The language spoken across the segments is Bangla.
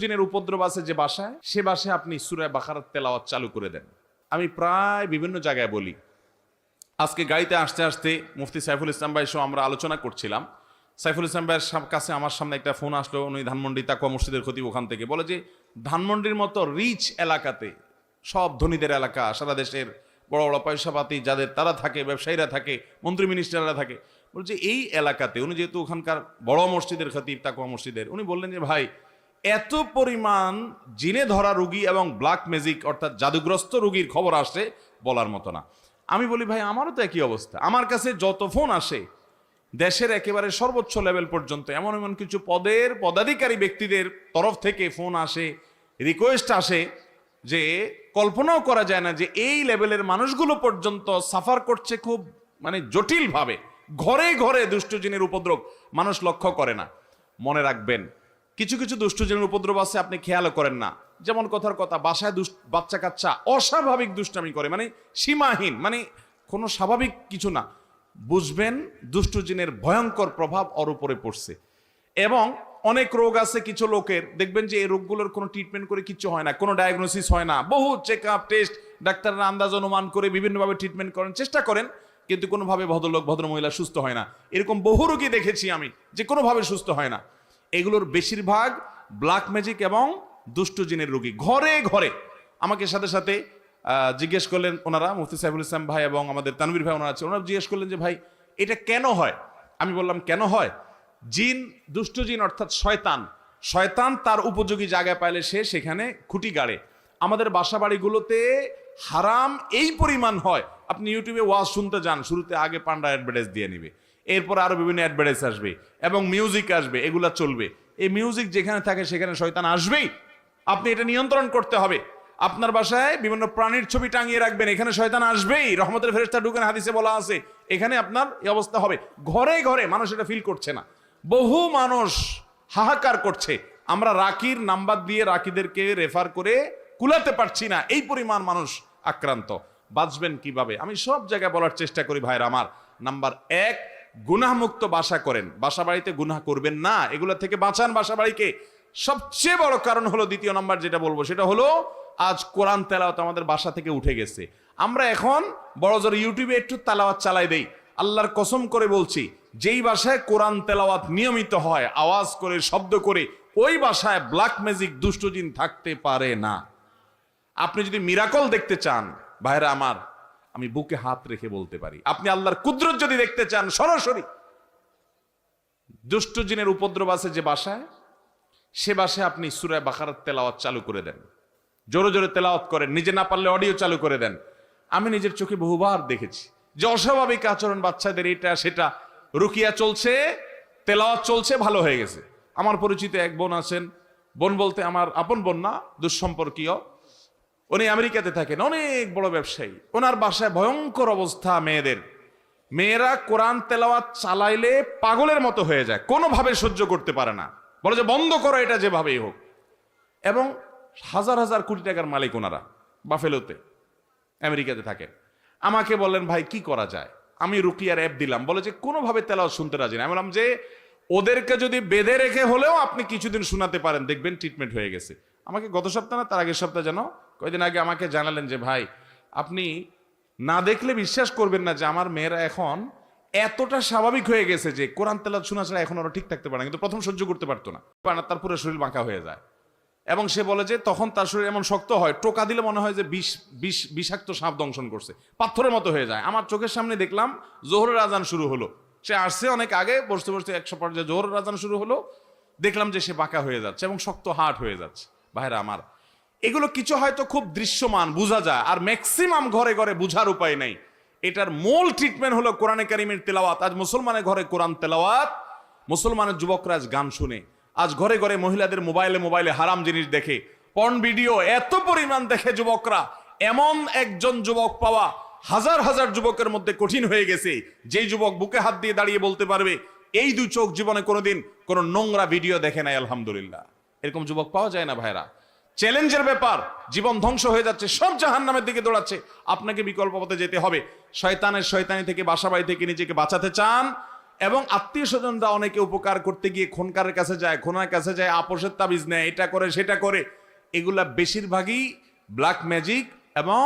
জিনের উপদ্রব আছে যে বাসায়, সে বাসায় আপনি সুরায় বাখারাত তেলাওয়াত চালু করে দেন। আমি প্রায় বিভিন্ন জায়গায় বলি, আজকে গাড়িতে আসতে আসতে মুফতি সাইফুল ইসলাম ভাই সহ আমরা আলোচনা করছিলাম। সাইফুল ইসলাম ভাইয়ের কাছে আমার সামনে একটা ফোন আসলো, উনি ধানমন্ডি তাকুয়া মসজিদের খতিব ওখান থেকে। বলে যে, ধানমন্ডির মতো রিচ এলাকাতে সব ধনীদের এলাকা, সারা দেশের বড় বড় পয়সাপাতি যাদের তারা থাকে, ব্যবসায়ীরা থাকে, মন্ত্রী মিনিস্টাররা থাকে বলছে এই এলাকাতে, উনি যেহেতু ওখানকার বড় মসজিদের খতিব তাকুয়া মসজিদের, উনি বললেন যে, ভাই এত পরিমাণ জিনে ধরা রুগী এবং ব্ল্যাক ম্যাজিক, অর্থাৎ জাদুগ্রস্ত রুগীর খবর আসে বলার মতো না। আমি বলি, ভাই, আমারও তো একই অবস্থা। আমার কাছে যত ফোন আসে, দেশের একেবারে সর্বোচ্চ লেভেল পর্যন্ত এমন এমন কিছু পদের পদাধিকারী ব্যক্তিদের তরফ থেকে ফোন আসে, রিকোয়েস্ট আসে যে কল্পনাও করা যায় না যে এই লেভেলের মানুষগুলো পর্যন্ত সাফার করছে খুব মানে জটিলভাবে। ঘরে ঘরে দুষ্টজিনের উপদ্রব মানুষ লক্ষ্য করে না। মনে রাখবেন কিছু কিছু দুষ্টজনের উপদ্রব আছে, আপনি খেয়ালও করেন না। যেমন কথার কথা, বাসায় দুষ্ট বাচ্চা কাচ্চা অস্বাভাবিক দুষ্টামি করে মানে সীমাহীন মানে কোনো স্বাভাবিক কিছু না। বুঝবেন দুষ্টজিনের ভয়ঙ্কর প্রভাব ওর উপরে পড়ছে। এবং অনেক রোগ আছে কিছু লোকের, দেখবেন যে এই রোগগুলোর কোনো ট্রিটমেন্ট করে কিছু হয় না, কোনো ডায়াগনোসিস হয় না। বহু চেক আপ টেস্ট ডাক্তাররা আন্দাজ, অনুমান করে বিভিন্নভাবে ট্রিটমেন্ট করেন চেষ্টা করেন, কিন্তু কোনোভাবে ভদ্রলোক, ভদ্রমহিলা সুস্থ হয় না। এরকম বহু রোগী দেখেছি আমি, যে কোনোভাবে সুস্থ হয় না। এগুলোর বেশিরভাগ ব্ল্যাক ম্যাজিক এবং দুষ্ট জিনের রোগী। ঘরে ঘরে। আমাকে সাথে সাথে জিজ্ঞেস করলেন ওনারা, মুফতি সাইফুল ইসলাম ভাই এবং আমাদের তানভীর ভাই ওনারা আছে ওনারা জিজ্ঞেস করলেন যে, ভাই, এটা কেন হয়? আমি বললাম, কেন হয়? জিন, দুষ্ট জিন অর্থাৎ শয়তান। শয়তান তার উপযোগী জায়গায় পাইলে সে সেখানে খুঁটি গাড়ে। আমাদের বাসা বাড়িগুলোতে হারাম এই পরিমাণ হয়। আপনি ইউটিউবে ওয়াজ শুনতে যান, শুরুতে আগে পান্ডা অ্যাডভার্টাইজ দিয়ে নিবে। এরপর আরও বিভিন্ন অ্যাডভার্টাইজ আসবে এবং মিউজিক আসবে, এগুলা চলবে। এই মিউজিক যেখানে থাকে সেখানে শয়তান আসবেই। আপনি এটা নিয়ন্ত্রণ করতে হবে। আপনার বাসায় বিভিন্ন প্রাণীর ছবি টাঙিয়ে রাখবেন, এখানে শয়তান আসবেই। রহমতের ফেরেস্তা ঢুকেন হাদিসে বলা আছে, এখানে আপনার এই অবস্থা হবে। ঘরে ঘরে মানুষ এটা ফিল করছে না। বহু মানুষ হাহাকার করছে। আমরা রাকির নাম্বার দিয়ে রাকিদেরকে রেফার করে কুলাতে পারছি না। এই পরিমাণ মানুষ আক্রান্ত। বাঁচবেন কীভাবে? আমি সব জায়গায় বলার চেষ্টা করি ভাইরা আমার। নাম্বার এক গুনাহমুক্ত বাসা করেন। বাসা বাড়িতে গুনাহ করবেন না। এগুলো থেকে বাঁচান বাসা বাড়িকে সবচেয়ে বড় কারণ হলো দ্বিতীয় নাম্বার যেটা বলব, সেটা হলো আজ কোরআন তেলাওয়াত আমাদের বাসা থেকে উঠে গেছে। আমরা এখন বড় জোর ইউটিউবে একটু তেলাওয়াত চালাই দেই। আল্লাহর কসম করে বলছি, যেই বাসায় কোরআন তেলাওয়াত নিয়মিত হয়, আওয়াজ করে, শব্দ করে, ওই বাসায় ব্ল্যাক ম্যাজিক দুষ্টজিন থাকতে পারে না। আপনি যদি মিরাকল দেখতে চান, ভাইরা আমার আমি বুকে হাত রেখে বলতে পারি। আপনি আল্লাহর কুদরত যদি দেখতে চান, সরাসরি। দুষ্ট জিনের উপদ্রব আছে যে বাসায়, সে বাসায় আপনি সুরায় বাখারাত তেলাওয়াত চালু করে দেন। জোরে জোরে তেলাওয়াত করেন, নিজে না পারলে অডিও চালু করে দেন। আমি নিজের চোখে বহুবার দেখেছি যে অস্বাভাবিক আচরণ বাচ্চাদের এটা, সেটা। রুকিয়া চলছে, তেলাওয়াত চলছে, ভালো হয়ে গেছে। আমার পরিচিত এক বোন আছেন। বোন বলতে আমার আপন বোন না, দুঃসম্পর্কীয়। উনি আমেরিকাতে থাকেন, অনেক বড় ব্যবসায়ী। ওনার বাসায় ভয়ঙ্কর অবস্থা মেয়েদের। মেয়েরা কোরআন তেলাওয়াত চালাইলে পাগলের মতো হয়ে যায়, কোনোভাবে সহ্য করতে পারে না। বলে যে, বন্ধ করো, এটা যেভাবেই হোক। এবং হাজার হাজার কোটি টাকার মালিক ওনারা, বাফেলোতে, আমেরিকাতে থাকেন। আমাকে বললেন, ভাই, কি করা যায়? আমি রুকিয়ার অ্যাপ দিলাম, বলে যে, কোনোভাবে তেলাওয়াত শুনতে রাজি না। আমি বললাম যে, ওদেরকে যদি বেঁধে রেখে হলেও আপনি কিছুদিন শোনাতে পারেন, দেখবেন ট্রিটমেন্ট হয়ে গেছে। আমাকে গত সপ্তাহ না, তার আগের সপ্তাহ যেন কয়েকদিন আগে আমাকে জানালেন যে, ভাই, আপনি না দেখলে বিশ্বাস করবেন না যে আমার মেয়েরা এখন এতটা স্বাভাবিক হয়ে গেছে যে কোরআন তেলাত শোনা ছাড়া এখন ওরা ঠিক থাকতে পারে না। কিন্তু প্রথম সহ্য করতে পারতো না। তার পুরো শরীর বাঁকা হয়ে যায়। এবং সে বলে যে, তখন তার শরীর এমন শক্ত হয়, টোকা দিলে মনে হয় যে বিষ বিষ, বিষাক্ত সাপ দংশন করছে। পাথরের মতো হয়ে যায়। আমার চোখের সামনে দেখলাম জোহরের আজান শুরু হলো। সে আসছে অনেক আগে, বসতে বসতে একশো পর্যায়ে জোহরের আজান শুরু হলো। দেখলাম যে সে বাঁকা হয়ে যাচ্ছে এবং শক্ত হাট হয়ে যাচ্ছে। ভাইরা আমার এগুলো কিছু হয়তো খুব দৃশ্যমান, বোঝা যায়। আর ম্যাক্সিমাম ঘরে ঘরে বুঝার উপায় নেই। এটার মূল ট্রিটমেন্ট হলো কোরআনে কারিমের তেলাওয়াত। আজ মুসলমানের ঘরে কোরআন তেলাওয়াত, মুসলমানের যুবকরা আজ গান শুনে। আজ ঘরে ঘরে মহিলাদের মোবাইলে মোবাইলে হারাম জিনিস দেখে। পর্ন ভিডিও এত পরিমাণ দেখে যুবকরা। এমন একজন যুবক পাওয়া হাজার হাজার যুবকের মধ্যে কঠিন হয়ে গেছে। যেই যুবক বুকে হাত দিয়ে দাঁড়িয়ে বলতে পারবে, এই দু চোখ জীবনে কোনোদিন কোনো নোংরা ভিডিও দেখে নাই, আলহামদুলিল্লাহ। এরকম যুবক পাওয়া যায় না ভাইরা চ্যালেঞ্জের ব্যাপার, জীবন ধ্বংস হয়ে যাচ্ছে, সব জাহান নামের দিকে দৌড়াচ্ছে। আপনাকে বিকল্প পথে যেতে হবে। শয়তানের শয়তানি থেকে বাসা বাড়ি থেকে নিজেকে বাঁচাতে চান এবং আত্মীয় স্বজনরা অনেকে উপকার করতে গিয়ে খনকারের কাছে যায়, খোনার কাছে যায়, আপোষের তাবিজ নেয়, এটা করে, সেটা করে। এগুলা বেশিরভাগই ব্ল্যাক ম্যাজিক এবং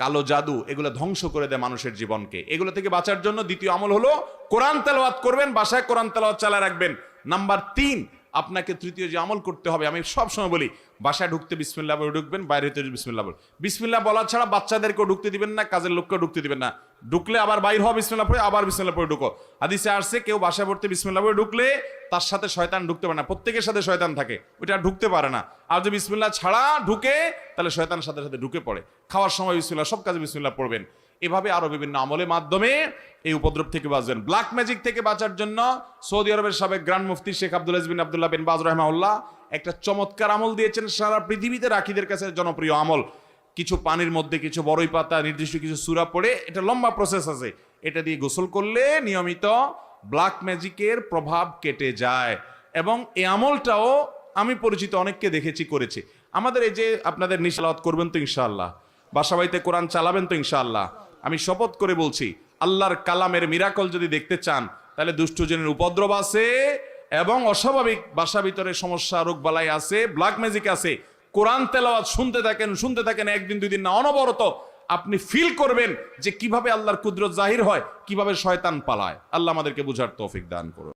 কালো জাদু। এগুলো ধ্বংস করে দেয় মানুষের জীবনকে। এগুলো থেকে বাঁচার জন্য দ্বিতীয় আমল হলো, কোরআন তেলাওয়াত করবেন, বাসায় কোরআন তেলাওয়াত চালা রাখবেন। নাম্বার তিন আপনাকে তৃতীয় যে আমল করতে হবে, আমি সব সময় বলি, বাসায় ঢুকতে বিসমিল্লা বলে ঢুকবেন, বাইরে হতে বিসমিল্লা বল। বিসমিল্লা বলা ছাড়া বাচ্চাদেরকেও ঢুকতে দিবেন না, কাজের লোককেও ঢুকতে দিবেন না। ঢুকলে আবার বাইর হওয়া বিসমিল্লা পড়ে, আবার বিসমিল্লা পড়ে ঢুকো। হাদিসে আসছে, কেউ বাসায় পড়তে বিসমিল্লা পড়ে ঢুকলে তার সাথে শয়তান ঢুকতে পারে না, প্রত্যেকের সাথে শয়তান থাকে, ওইটা ঢুকতে পারে না। আর যদি বিসমিল্লা ছাড়া ঢুকে, তাহলে শয়তানের সাথে সাথে ঢুকে পড়ে। খাওয়ার সময় বিসমিল্লা সব কাজে বিসমিল্লা পড়বেন। এভাবে আরও বিভিন্ন আমলের মাধ্যমে এই উপদ্রব থেকে বাঁচবেন। ব্ল্যাক ম্যাজিক থেকে বাঁচার জন্য সৌদি আরবের সাবেক গ্র্যান্ড মুফতি Sheikh Abdul bin Abdullah bin Baz রহমাউল্লাহ একটা চমৎকার আমল দিয়েছেন সারা পৃথিবীতে রাখিদের কাছে জনপ্রিয় আমল। কিছু পানির মধ্যে কিছু বড়ই পাতা, নির্দিষ্ট কিছু সুরা পড়ে এটা লম্বা প্রসেস আছে। এটা দিয়ে গোসল করলে নিয়মিত ব্ল্যাক ম্যাজিকের প্রভাব কেটে যায়। এবং এই আমলটাও আমি পরিচিত অনেককে দেখেছি, করেছি। আমাদের এই যে আপনাদের নিশালাত করবেন তো ইনশাআল্লাহ। বাসা বাড়িতে কোরআন চালাবেন তো ইনশাআল্লাহ। আমি শপথ করে বলছি, আল্লাহর কালামের মিরাকল যদি দেখতে চান, তাহলে দুষ্টজনের উপদ্রব আছে এবং অস্বাভাবিক বাসা ভিতরে সমস্যা, রোগ বালাই আছে ব্ল্যাক ম্যাজিক আছে। কোরআন তেলাওয়াত শুনতে থাকেন শুনতে থাকেন, একদিন, দুই দিন না, অনবরত আপনি ফিল করবেন যে কীভাবে আল্লাহর কুদরত জাহির হয়, কীভাবে শয়তান পালায়। আল্লাহ আমাদেরকে বুঝার তৌফিক দান করুন।